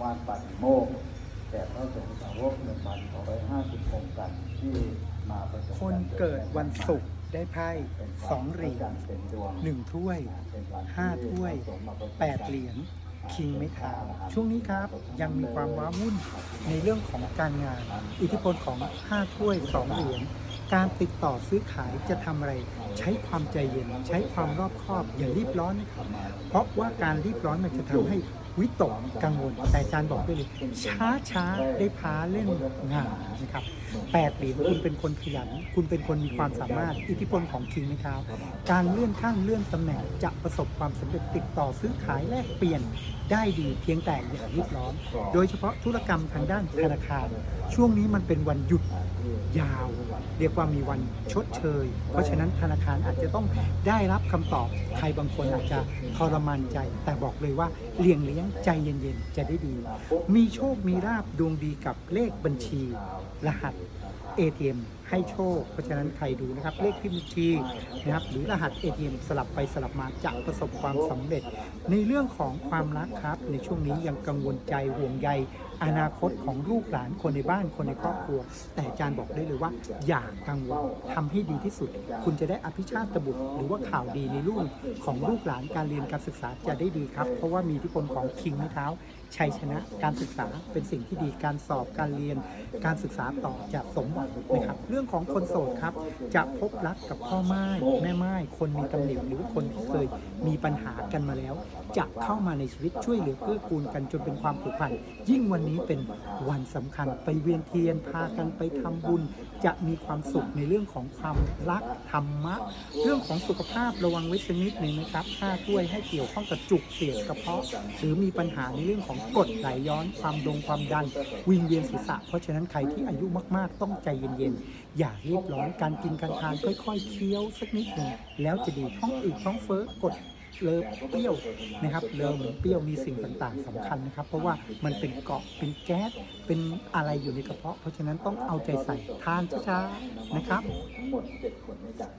วาดปาฏิโมกแก่พระสงฆ์สาวกหนึ่งพันสองร้อยห้าสิบองค์กันที่มาประสบคนเกิดวันศุกร์ได้ไพ่สองเหรียญหนึ่งถ้วยห้าถ้วยแปดเหรียญคิงไม่ท้าช่วงนี้ครับยังมีความว้าวุ่นในเรื่องของการงาน อิทธิพลของ5ถ้วย2เหรียญการติดต่อซื้อขายจะทำอะไร ใช้ความใจเย็น ใช้ความรอบคอบอย่ารีบร้อนนะครับเพราะว่าการรีบร้อนมันจะทำให้ วิตกกังวล แต่อาจารย์บอกได้เลยช้าช้าได้พาเล่นงานนะครับแปดเหรียญคุณเป็นคนขยัน คุณเป็นคนมีความสามารถอิทธิพลของคิงไหมครับ การเลื่อนขั้นเลื่อนตำแหน่งจะประสบความสำเร็จติดต่อซื้อขายแลกเปลี่ยนได้ดีเพียงแต่อย่ารีบร้อน โดยเฉพาะธุรกรรมทางด้านธนาคาร ช่วงนี้มันเป็นวันหยุด ยาว เรียกว่ามีวันชดเชย เพราะฉะนั้นธนาคารอาจจะต้องได้รับคำตอบใครบางคนอาจจะทรมานใจ แต่บอกเลยว่าเลี่ยงเลี้ยงใจเย็นๆ จะได้ดี มีโชคมีลาบดวงดีกับเลขบัญชี รหัส ATM ให้โชค เพราะฉะนั้นใครดูนะครับ เลขที่บัญชีนะครับหรือรหัส ATM สลับไปสลับมาจะประสบความสำเร็จ ในเรื่องของความรักครับ ในช่วงนี้ยังกังวลใจห่วงใย อนาคตของลูกหลานคนในบ้านคนในครอบครัว แต่อาจารย์บอกได้เลยว่า อย่ากังวลทำให้ดีที่สุด คุณจะได้อภิชาติบุตร หรือว่าข่าวดีในลูกของลูกหลานการเรียนการศึกษาจะได้ดีครับ เพราะว่ามีอิทธิพลของคิงไม้เท้าชัยชนะการศึกษาเป็นสิ่งที่ดีการสอบการเรียน การศึกษาต่อจะสมหวังนะครับ เรื่องของคนโสดครับ จะพบรักกับพ่อไม้แม่ไม้คนมีตำหนิหรือคนที่เคยมีปัญหากันมาแล้ว จะเข้ามาในชีวิตช่วยเหลือเกื้อกูลกันจนเป็นความผูกพันยิ่งวันนี้เป็นวันสำคัญไปเวียนเทียนพากันไปทำบุญ จะมีความสุขในเรื่องของความรักธรรมะ เรื่องของสุขภาพระวังไว้สักนิดหนึ่งนะครับห้าถ้วยให้เกี่ยวข้องกับจุกเสียดกระเพาะ หรือมีปัญหาในเรื่องของกดไหลย้อนความดงความดันวิงเวียนศีรษะ เพราะฉะนั้นใครที่อายุมากๆ ต้องใจเย็นๆ อย่ารีบร้อนการกินการทานค่อยๆเคี้ยวสักนิดหนึ่งแล้วจะดีท้องอืดท้องเฟ้อกด เลิฟเปรี้ยวนะครับเลิฟเหมือนเปรี้ยวมีสิ่งต่างๆสำคัญนะครับ เพราะว่ามันเป็นเกาะเป็นแก๊สเป็นอะไรอยู่ในกระเพาะ เพราะฉะนั้นต้องเอาใจใส่ทานช้าๆนะครับทั้งหมดเจ็ดคนด้วยกัน